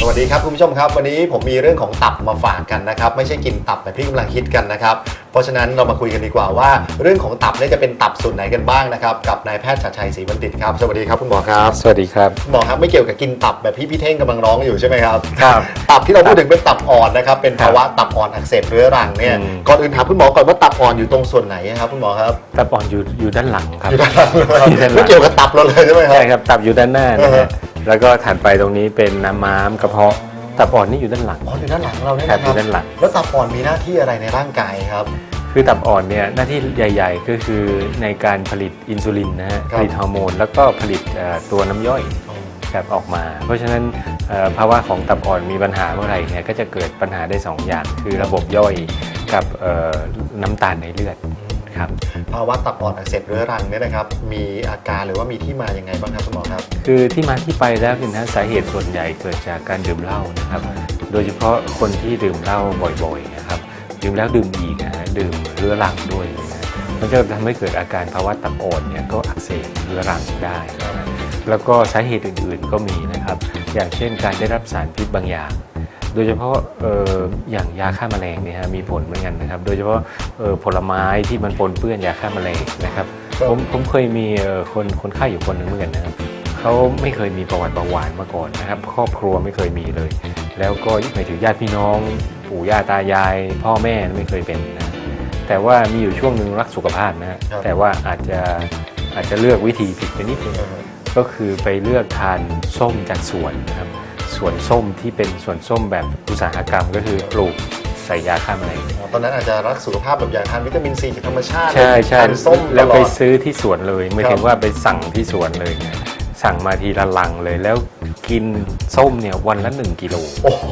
ครับคุณผู้ชมครับ วันนี้ผมมีเรื่องของตับมาฝากกันนะครับไม่ใช่กินตับแบบที่กำลังฮิตกันนะครับเพราะฉะนั้นเรามาคุยกันดีกว่าว่า เรื่องของตับเนี่ยจะเป็นตับส่วนไหนกันบ้างนะครับกับนายแพทย์ชัดชัยศรีบัณฑิตครับสวัสดีครับคุณหมอครับสวัสดีครับคุณหมอครับไม่เกี่ยวกับกินตับแบบที่พี่เท่งกำลังร้องอยู่ใช่ไหมครับครับตับที่เราพูดถึงเป็นตับอ่อนนะครับเป็นภาวะตับอ่อนอักเสบเรื้อรังเนี่ยอืมก่อนอื่นถามคุณหมอก่อนว่าตับอ่อนอยู่ตรงส่วนไหนครับคุณหมอครับตับอ่อนอยู่อยู่ด้านหลังครับอยู่ด้านหลังเลยครับอยู่ด้านหลังไม่เกี่ยวกับตับเราเลยใช่ไหมครับใช่ครับตับอยู่ด้านหน้านะอ่าฮะฮะ แล้วก็ถัดไปตรงนี้เป็นน้ำม้ามกระเพาะตับอ่อนนี่อยู่ด้านหลัง อ๋ออยู่ด้านหลังเราเนี่ยครับนะอครัยู่บด้านหลัง แล้วตับอ่อนมีหน้าที่อะไรในร่างกายครับ คือตับอ่อนเนี่ยหน้าที่ใหญ่ ๆ ก็คือในการผลิตอินซูลินนะฮะครับผลิตฮอร์โมน แล้วก็ผลิตเอ่อตัวน้ำย่อยแบบออกมา เพราะฉะนั้นเอ่อภาวะของตับอ่อนมีปัญหาเมื่อไหร่เนี่ยก็จะเกิดปัญหาได้สองอย่าง คือระบบย่อยกับเอ่อน้ำตาลในเลือด ครับภาวะตับอ่อนอักเสบเรื้อรังเนี่ยนะครับ มีอาการหรือว่ามีที่มายังไงบ้างครับคุณหมอครับ คือที่มาที่ไปแล้วเนี่ยนะสาเหตุส่วนใหญ่เกิดจากการดื่มเหล้านะครับ โดยเฉพาะคนที่ดื่มเหล้าบ่อยๆนะครับดื่มแล้วดื่มอีกนะฮะดื่มเรื้อรังด้วยนะมันจะทำให้เกิดอาการภาวะตับอ่อนเนี่ยก็อักเสบเรื้อรังได้นะฮะแล้วก็สาเหตุอื่นๆก็มีนะครับ อย่างเช่นการได้รับสารพิษบางอย่าง โดยเฉพาะเอ่ออย่างยาฆ่าแมลงเนี่ยฮะมีผลเหมือนกันนะครับ โดยเฉพาะเอ่อผลไม้ที่มันปนเปื้อนยาฆ่าแมลงนะครับครับผมผมเคยมีเอ่อคนคนไข้อยู่คนหนึ่งเหมือนกันนะครับเขาไม่เคยมีประวัติเบาหวานมาก่อนนะครับ ครอบครัวไม่เคยมีเลย แล้วก็หมายถึงญาติพี่น้อง ปู่ย่าตายาย พ่อแม่ไม่เคยเป็นนะแต่ว่ามีอยู่ช่วงหนึ่งรักสุขภาพนะฮะครับแต่ว่าอาจจะอาจจะเลือกวิธีผิดไปนิดนึงเออก็คือไปเลือกทานส้มจากสวนนะครับ สวนส้มที่เป็นสวนส้มแบบอุตสาหกรรม ก็คือปลูกใส่ยาฆ่าแมลงตอนนั้นอาจจะรักสุขภาพแบบอยากทานวิตามินซีจากธรรมชาติใช่ใช่ทานส้มตแล้วลไปอดซื้อที่สวนเลยไม่ครับถึงว่าไปสั่งที่สวนเลยเนี่ยสั่งมาทีละลังเลยแล้วกินส้มเนี่ยวันละหนึ่งกิโลโอ้โห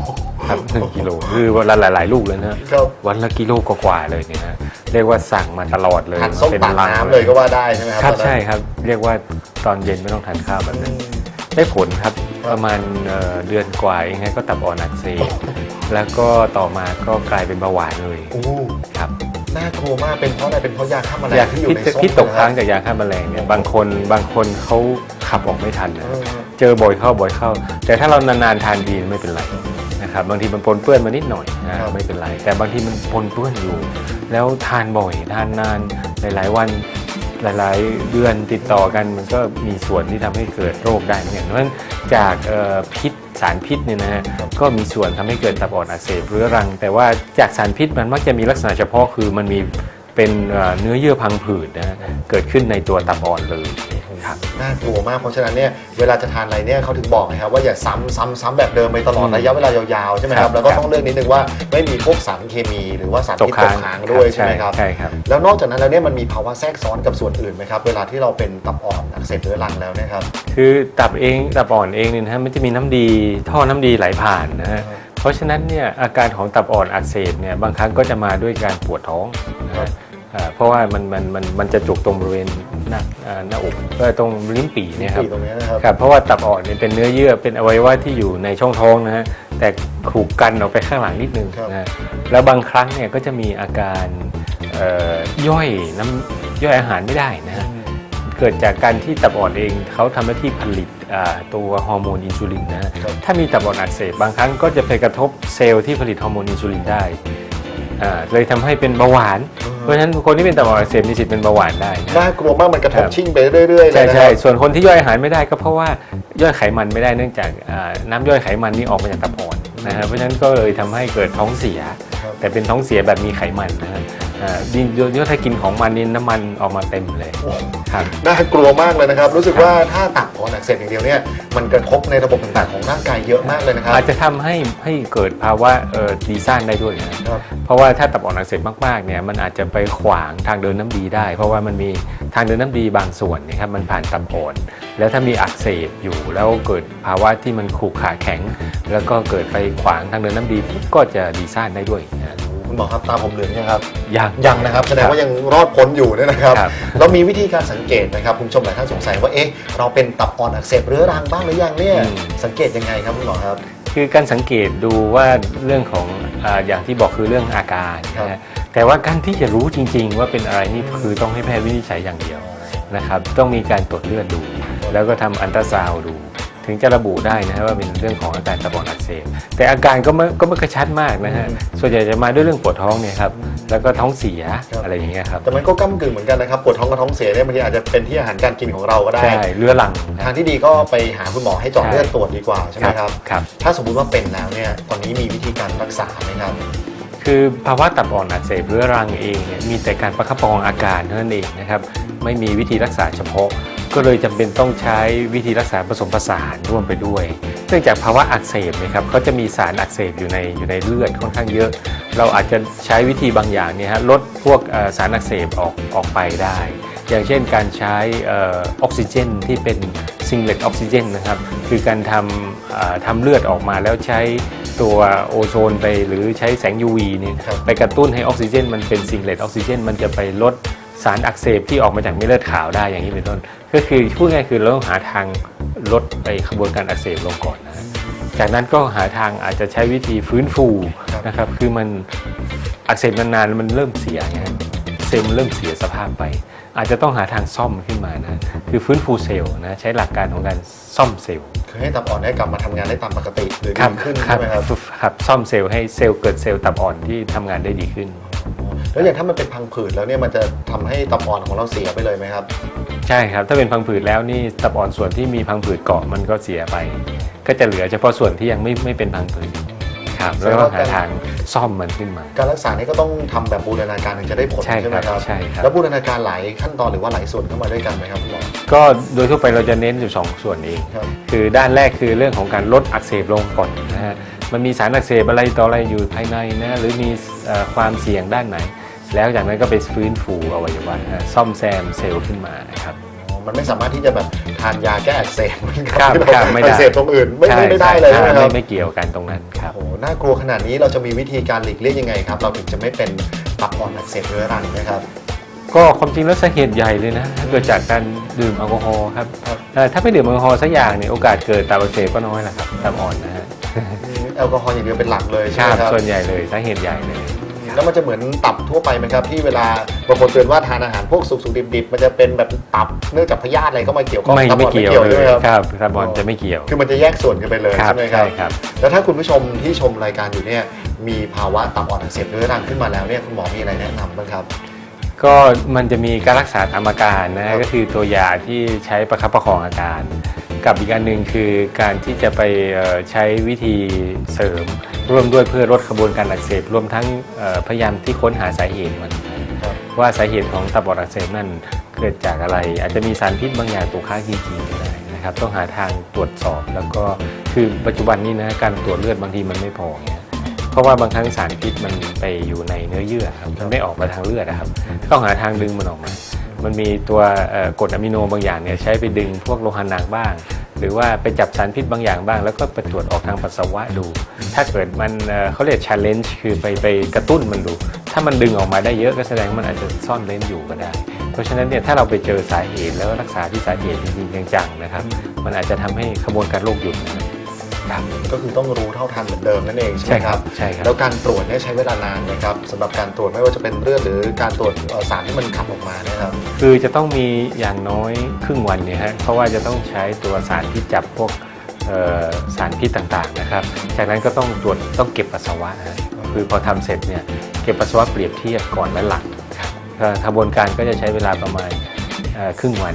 ครับหนึ่งกิโลคือวันละหลาย ๆ ลูกเลยนะครับ วันละกิโลกว่าๆเลยเนี่ยนะเรียกว่าสั่งมาตลอดเลยทานส้มเป็นตากลังน้ำเลยก็ว่าได้ใช่ไหมครับครับตอนนั้นใช่ครับ เรียกว่าตอนเย็นไม่ต้องทานข้าวแบบอืนั้น ม ได้ผลครับครับ ประมาณเอ่อเดือนกว่าเองฮะก็ตับอ่อนอักเสบแล้วก็ต่อมาก็กลายเป็นเบาหวานเลยโอ้ครับน่ากลัวมากเป็นเพราะอะไรเป็นเพราะยาฆ่าแมลอยางกที่อยู่พิษในส้มพิษตกนะคค้ารับงจากยาฆ่าแมลงเนี่ยบางคนบางคนเขาขับออกไม่ทันนะเออเจอบ่อยเข้าบ่อยเข้า แต่ถ้าเรานานๆทานดีไม่เป็นไรนะครับบางทีมันปนเปื้อนมานิดหน่อยนะครับไม่เป็นไร แต่บางทีมันปนเปื้อนอยู่ แล้วทานบ่อยทานนานหลายๆวัน หลาย ๆ เดือนติดต่อกันมันก็มีส่วนที่ทำให้เกิดโรคได้เหมือนกันเพราะฉะนั้นจากพิษสารพิษเนี่ยนะฮะก็มีส่วนทำให้เกิดตับอ่อนอักเสบเรื้อรัง แต่ว่าจากสารพิษมันมักจะมีลักษณะเฉพาะคือมันมีเป็นเอ่อเนื้อเยื่อพังผืดนะฮะเกิดขึ้นในตัวตับอ่อนเลย ครับน่ากลัวมากเพราะฉะนั้นเนี่ยเวลาจะทานอะไรเนี่ยเขาถึงบอกนะครับว่าอย่าซ้ำซ้ำซ้ำแบบเดิมไปตลอดอืมระยะเวลายาวๆใช่ไหมคครัรับบแล้วก็ครับต้องเลือกนิดนึงว่าไม่มีพวกสารเคมีหรือว่าสารตพิกษตค้างกค้างด้วยใช่ไหมครับ ใช่ครับ แล้วนอกจากนั้นแล้วเนี่ยมันมีภาวะแทรกซ้อนกับส่วนอื่นไหมครับเวลาที่เราเป็นตับอ่อนอักเสบเรื้อรังแล้วเนะครับ คือตับเองตับอ่อนเองเนี่ยนะฮะมันจะมีน้ำดีท่อน้ำดีไหลผ่านนะฮะครับเพราะฉะนั้นเนี่ยอาการของตับอ่อนอักเสบเนี่ยบางครั้งก็จะมาด้วยการปวดท้องนะครัฮะบอ่าเพราะว่ามันมันมันมันจะจุกตรงบริเวณ หน้าอ่าหน้าอกเออตรงลิ้นปี่เนี่ยครับ ที่ตรงนี้นะครับ ครับเพราะว่าตับอ่อนเนี่ยเป็นเนื้อเยื่อเป็นอวัยวะที่อยู่ในช่องท้องนะฮะแต่ถูกกันออกไปข้างหลังนิดนึงครับ นะฮะแล้วบางครั้งเนี่ยก็จะมีอาการเอ่อย่อยน้ำย่อยอาหารไม่ได้นะฮะเกิดจากการที่ตับอ่อนเองเขาทำหน้าที่ผลิตอ่าตัวฮอร์โมนอินซูลินนะฮะครับ ถ้ามีตับอ่อนอักเสบบางครั้งก็จะไปกระทบเซลล์ที่ผลิตฮอร์โมนอินซูลินได้ อ่าเลยทำให้เป็นเบาหวาน เพราะฉะนั้นคนที่เป็นตับอ่อนอักเสบมีสิทธิ์เป็นเบาหวานได้นะ น่ากลัวมากมันกระทบครับ ชิ่งไปเรื่อยๆเลยใช่นะคใช่รับส่วนคนที่ย่อยอาหารไม่ได้ก็เพราะว่าย่อยไขมันไม่ได้เนื่องจากอ่าน้ำย่อยไขมันนี่ออกมาจากตับอ่อนนะฮะเพราะฉะนั้นก็เลยทำให้เกิดท้องเสียครับแต่เป็นท้องเสียแบบมีไขมันนะฮะอ่า ยิ่งเยอะถ้ากินของมันนี่น้ำมันออกมาเต็มเลยโอ้ครับน่ากลัวมากเลยนะครับ รู้สึกว่าถ้าตับอ่อนอักเสบอย่างเดียวเนี่ยมันกระทบในระบบต่างๆของร่างกายเยอะมากเลยนะครับอาจจะทำให้ให้เกิดภาวะเอ่อดีซ่านได้ด้วยนะครับเพราะว่าถ้าตับอ่อนอักเสบมากๆเนี่ยมันอาจจะไปขวางทางเดินน้ำดีได้ เพราะว่ามันมีทางเดินน้ำดีบางส่วนเนะครับมันผ่านตับอ่อนแล้วถ้ามีอักเสบอยู่แล้วเกิดภาวะที่มันขรุขระแข็ง แล้วก็เกิดไปขวางทางเดินน้ำดีปุ๊บก็จะดีซ่านได้ด้วยนะ คุณหมอครับตาผมเหลืองยังครับ ยัง ยังนะครับแสดงว่ายังรอดพ้นอยู่เนี่ยนะครับ ครับเรามีวิธีการสังเกตนะครับคุณผู้ชมหลายท่านสงสัยว่าเอ๊ะเราเป็นตับอ่อนอักเสบเรื้อรังบ้างหรือยังเนี่ยสังเกตยังไงครับคุณหมอครับ คือการสังเกตดูว่าเรื่องของอาอย่างที่บอกคือเรื่องอาการครับนะฮะแต่ว่าการที่จะรู้จริง ๆ ว่าเป็นอะไรนี่คือต้องให้แพทย์วินิจฉัยอย่างเดียวนะครับ ต้องมีการตรวจเลือดดู แล้วก็ทำอันตราซาวด์ดู ถถึงจะระบุได้นะฮะว่าเป็นเรื่องของอาการตับอ่อนอักเสบแต่อาการก็ไม่ก็ไม่กระชัดมากนะฮะอืมส่วนใหญ่จะมาด้วยเรื่องปวดท้องเนี่ยครับแล้วก็ท้องเสียอะไรอย่างเงี้ยครับแต่มันก็ก้ากึ่งเหมือนกันนะครับปวดท้องกับท้องเสียเนี่ยบางทีอาจจะเป็นที่อาหารการกินของเราก็ได้ใช่เรื้อรังทางที่ดีก็ไปหาคุณหมอให้เจาะเลือดตรวจดีกว่าใช่ไหมครับครับถ้าสมมุติว่าเป็นแล้วเนี่ยตอนนี้มีวิธีการรักษาไหมครับคือภาวะตับอ่อนอักเสบเรื้อรังเองเนี่ยมีแต่การประคับประคองอาการเท่านั้นเองนะครับไม่มีวิธีรักษาเฉพาะ ก็เลยจำเป็นต้องใช้วิธีรักษาผสมผสานร่วมไปด้วย เนื่องจากภาวะอักเสบเนะครับเขาจะมีสารอักเสบอยู่ในอยู่ในเลือดค่อนข้างเยอะ เราอาจจะใช้วิธีบางอย่างเนี่ยฮะลดพวกเอ่อสารอักเสบออกออกไปได้ อย่างเช่นการใช้เออออกซิเจนที่เป็นซิงเ l ตออกซิเจนนะครับคือการทำเอ่อทำเลือดออกมาแล้วใช้ตัวโอโซนไปหรือใช้แสง UV เนี่ยครับไปกระตุ้นให้ออกซิเจน มันเป็นซิงเ l ตออกซิเจนมันจะไปลด สารอักเสบที่ออกมาจากเม็ดเลือดขาวได้อย่างนี้เป็นต้น ก็คือพูดง่ายๆคือเราต้องหาทางลดไปขบวนการอักเสบลงก่อนนะฮะจากนั้นก็หาทางอาจจะใช้วิธีฟื้นฟูครับนะครับ คือมันอักเสบนานๆมันเริ่มเสียไงฮะเซลล์มันเริ่มเสียสภาพไป อาจจะต้องหาทางซ่อมขึ้นมานะคือฟื้นฟูเซลล์นะใช้หลักการของการซ่อมเซลล์คือให้ตับอ่อนได้กลับมาทำงานได้ตามปกติหรือครัดีขึ้นครัใช่ไหมครับครับซ่อมเซลล์ให้เซลล์เกิดเซลล์ตับอ่อนที่ทำงานได้ดีขึ้น แล้วอย่างถ้ามันเป็นพังผืดแล้วเนี่ยมันจะทำให้ตับอ่อนของเราเสียไปเลยไหมครับ ใช่ครับ ถ้าเป็นพังผืดแล้วนี่ตับอ่อนส่วนที่มีพังผืดเกาะมันก็เสียไป ก็จะเหลือเฉพาะส่วนที่ยังไม่ไม่เป็นพังผืดครับแล้วก็หาทางซ่อมมันขึ้นมา การรักษานี่ก็ต้องทำแบบบูรณาการถึงจะได้ผลใช่ใช่ไหมครับครับใช่ครับแล้วบูรณาการหลายขั้นตอนหรือว่าหลายส่วนเข้ามาด้วยกันไหมครับคุณหมอก็โดยทั่วไปเราจะเน้นอยู่ 2 ส่วนเองครับคือด้านแรกคือเรื่องของการลดอักเสบลงก่อนนะฮะ มันมีสารอักเสบอะไรต่ออะไรอยู่ภายในนะหรือมีเอ่อความเสี่ยงด้านไหน แล้วจากนั้นก็ไปฟื้นฟูอวัยวะนะฮะซ่อมแซมเซลล์ขึ้นมานะครับอ๋อมันไม่สามารถที่จะแบบทานยาแก้อักเสบเหมือนกัครับที่ครับเราไม่ได้อักเสบตรงอื่นไม่ใช่ไม่ไม่ได้เลยใช่ไหมคไม่รับไม่เกี่ยวกันตรงนั้นครับโอ้โหน่ากลัวขนาดนี้เราจะมีวิธีการหลีกเลี่ยงยังไงครับ เราถึงจะไม่เป็นตับอ่อนอักเสบเรื้อรังนะครับก็ความจริงแล้วสาเหตุใหญ่เลยนะเกิดจากการดื่มแอลกอฮอล์ครับครับเอ่อถ้าไม่ดื่มแอลกอฮอล์สักอย่างเนี่ยโอกาสเกิดตับอักเสบก็น้อยแหละครับตับอ่อนนะฮะ แอลกอฮอล์อย่างเดียวเป็นหลักเลยคใช่ไหรัมบครับส่วนใหญ่เลยสาเหตุใหญ่เลย แล้วมันจะเหมือนตับทั่วไปไหมครับที่เวลาบางคนเตือนว่าทานอาหารพวกสุกๆดิบๆ มันจะเป็นแบบตับเนื่องจากพยาธิอะไรเข้ามาเกี่ยวข้องไม่ตับไม่อ่อนเกี่ยวเลใช่ไหมยครับครับตับอ่อนจะไม่เกี่ยว คือมันจะแยกส่วนกันไปเลยครับใช่ไหมครับใช่ครับ แล้วถ้าคุณผู้ชมที่ชมรายการอยู่เนี่ยมีภาวะตับอ่อนอักเสบเรื้อรังขึ้นมาแล้วเนี่ยคุณหมอมีอะไรแนะนำบ้างครับก็มันจะมีการรักษาตามอาการครันะบก็คือตัวยาที่ใช้ประคับประคองอาการ กับอีกอันหนึ่งคือการที่จะไปใช้วิธีเสริม ร่วมด้วยเพื่อลดขบวนการอักเสบรวมทั้งพยายามที่ค้นหาสาเหตุมันว่าสาเหตุของตับอ่อนอักเสบนั่นเกิดจากอะไร อาจจะมีสารพิษบางอย่างตกค้างจริงๆก็ได้นะครับ ต้องหาทางตรวจสอบแล้วก็คือปัจจุบันนี้นะการตรวจเลือดบางทีมันไม่พอเงี้ยเพราะว่าบางครั้งสารพิษมันไปอยู่ในเนื้อเยื่อครับมันไม่ออกมาทางเลือดนะครับ ต้องหาทางดึงมันออกมา มันมีตัวกรดอะมิโนบางอย่างเนี่ยใช้ไปดึงพวกโลหะหนักบ้าง หรือว่าไปจับสารพิษบางอย่างบ้าง แล้วก็ไปตรวจออกทางปัสสาวะดู ถ้าเกิดมันเขาเรียก challenge คือไปไปกระตุ้นมันดู ถ้ามันดึงออกมาได้เยอะก็แสดงว่ามันอาจจะซ่อนเร้นอยู่ก็ได้ เพราะฉะนั้นเนี่ยถ้าเราไปเจอสาเหตุแล้วรักษาที่สาเหตุจริงๆจังๆนะครับ มันอาจจะทำให้ขบวนการโรคหยุดนะ ครับก็คือต้องรู้เท่าทันเหมือนเดิมนั่นเองใช่ไหมครับใช่ครับแล้วการตรวจเนี่ยใช้เวลานานไหมครับสำหรับการตรวจไม่ว่าจะเป็นเลือดหรือการตรวจเอ่อสารที่มันขับออกมาเนะครับ คือจะต้องมีอย่างน้อยครึ่งวันเนี่ยฮะเพราะว่าจะต้องใช้ตัวสารที่จับพวกเอ่อสารพิษต่างๆนะครับ จากนั้นก็ต้องตรวจต้องเก็บปัสสาวะนะฮะคือพอทำเสร็จเนี่ยเก็บปัสสาวะเปรียบเทียบก่อนและหลังครับเอ่อกระบวนการก็จะใช้เวลาประมาณเอ่อครึ่งวัน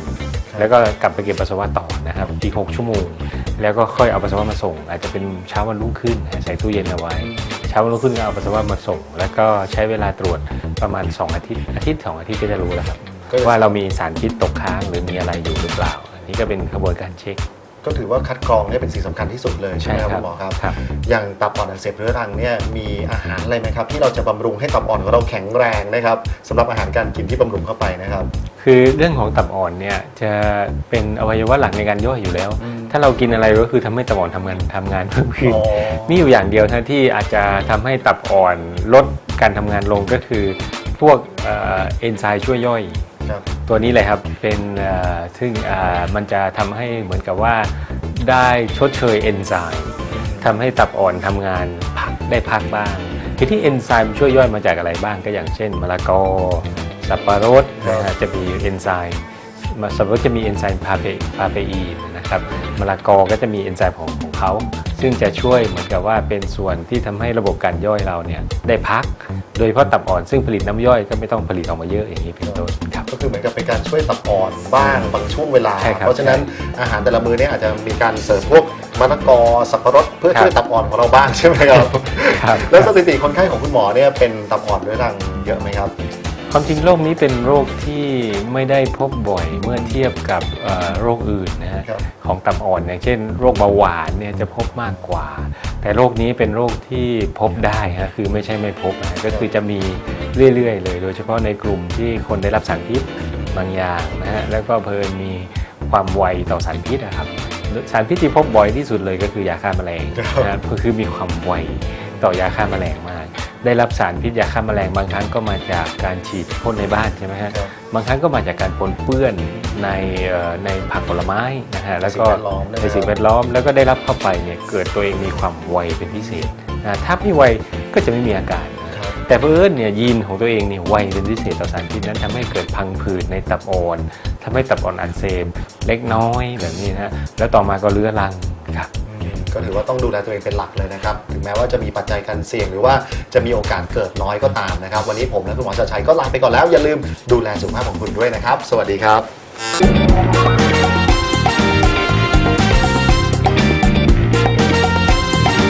แล้วก็กลับไปเก็บปัสสาวะต่อนะครับอีก6ชั่วโมง แล้วก็ค่อยเอาปัสสาวะมาส่ง อาจจะเป็นเช้าวันรุ่งขึ้นนะใส่ตู้เย็นเอาไว้ เช้าวันรุ่งขึ้นก็เอาปัสสาวะมาส่ง แล้วก็ใช้เวลาตรวจประมาณ 2 อาทิตย์ อาทิตย์สองอาทิตย์ก็จะรู้แล้วครับก็จะว่าเรามีสารพิษตกค้างหรือมีอะไรอยู่หรือเปล่า อันนี้ก็เป็นกระบวนการเช็ค ก็ถือว่าคัดกรองเนี่ยเป็นสิ่งสำคัญที่สุดเลยใช่ไหมครับคุณหมอครับ ครับอย่างตับอ่อนอักเสบเรื้อรังเนี่ยมีอาหารอะไรไหมครับ ที่เราจะบำรุงให้ตับอ่อนของเราแข็งแรงนะครับสำหรับอาหารการกินที่บำรุงเข้าไปนะครับ คือเรื่องของตับอ่อนเนี่ยจะเป็นอวัยวะหลักในการย่อยอยู่แล้ว อืม ถ้าเรากินอะไรก็คือทำให้ตับอ่อนทำงานทำงานเพิ่มขึ้น อ๋อ มีอยู่อย่างเดียวนะที่อาจจะทำให้ตับอ่อนลดการทำงานลงก็คือ พวกเอ่อเอนไซม์ช่วยย่อย ครับ ตัวนี้เลยครับเป็นซึ่งมันจะทำให้เหมือนกับว่าได้ชดเชยเอนไซม์ทำให้ตับอ่อนทำงานพักได้พักบ้างคือที่เอนไซม์ช่วยย่อยมาจากอะไรบ้างก็อย่างเช่นมะละกอ สับปะรดนะฮะจะมีเอนไซม์สับปะรดจะมีเอนไซม์พาเปพาเปอีนนะครับมะละกอก็จะมีเอนไซม์ของของเขา ซึ่งจะช่วยเหมือนกับว่าเป็นส่วนที่ทำให้ระบบการย่อยเราเนี่ยได้พัก โดยเฉพาะตับอ่อนซึ่งผลิตน้ำย่อยก็ไม่ต้องผลิตออกมาเยอะอย่างนี้เป็นต้นครับก็คือเหมือนกับเป็นการช่วยตับอ่อนบ้างบางช่วงเวลาใช่ครับเพราะฉะนั้นอาหารแต่ละมื้อเนี่ยอาจจะมีการเสริมพวกมะละกอสับปะรดเพื่อครับช่วยตับอ่อนของเราบ้างใช่ไหมครับครับแล้วสถิติคนไข้ของคุณหมอเนี่ยเป็นตับอ่อนเรื้อรังเยอะไหมครับ ความจริงโรคนี้เป็นโรคที่ไม่ได้พบบ่อยเมื่อเทียบกับเอ่อโรคอื่นนะฮะครับของตับอ่อนอย่างเช่นโรคเบาหวานเนี่ยจะพบมากกว่า แต่โรคนี้เป็นโรคที่พบได้ฮะคือไม่ใช่ไม่พบนะฮะก็คือจะมีเรื่อยๆเลย โดยเฉพาะในกลุ่มที่คนได้รับสารพิษบางอย่างนะฮะแล้วก็เพลินมีความไวต่อสารพิษนะครับสารพิษที่พบบ่อยที่สุดเลยก็คือยาฆ่าแมลงนะฮะก็คือมีความไวต่อยาฆ่าแมลงมาก ได้รับสารพิษยาฆ่าแมลงบางครั้งก็มาจากการฉีดพ่นในบ้านใช่ไหมฮะครับ บางครั้งก็มาจากการปนเปื้อนในเอ่อในผักผลไม้นะฮะแล้วก็สิ่งแวดล้อมด้วย ในสิ่งแวดล้อมแล้วก็ได้รับเข้าไปเนี่ยเกิดตัวเองมีความไวเป็นพิเศษนะถ้าไม่ไวก็จะไม่มีอาการนะครับแต่เพอเอิญเนี่ยยีนของตัวเองเนี่ยไวเป็นพิเศษต่อสารพิษนั้นทำให้เกิดพังผืดในตับอ่อนทำให้ตับอ่อนอักเสบเล็กน้อยแบบนี้นะฮะแล้วต่อมาก็เรื้อรังครับอืม ก็ถือว่าต้องดูแลตัวเองเป็นหลักเลยนะครับ ถึงแม้ว่าจะมีปัจจัยการเสี่ยง หรือว่าจะมีโอกาสเกิดน้อยก็ตามนะครับ วันนี้ผมและคุณหมอชัดชัยก็ลาไปก่อนแล้วอย่าลืมดูแลสุขภาพของคุณด้วยนะครับ สวัสดีครับ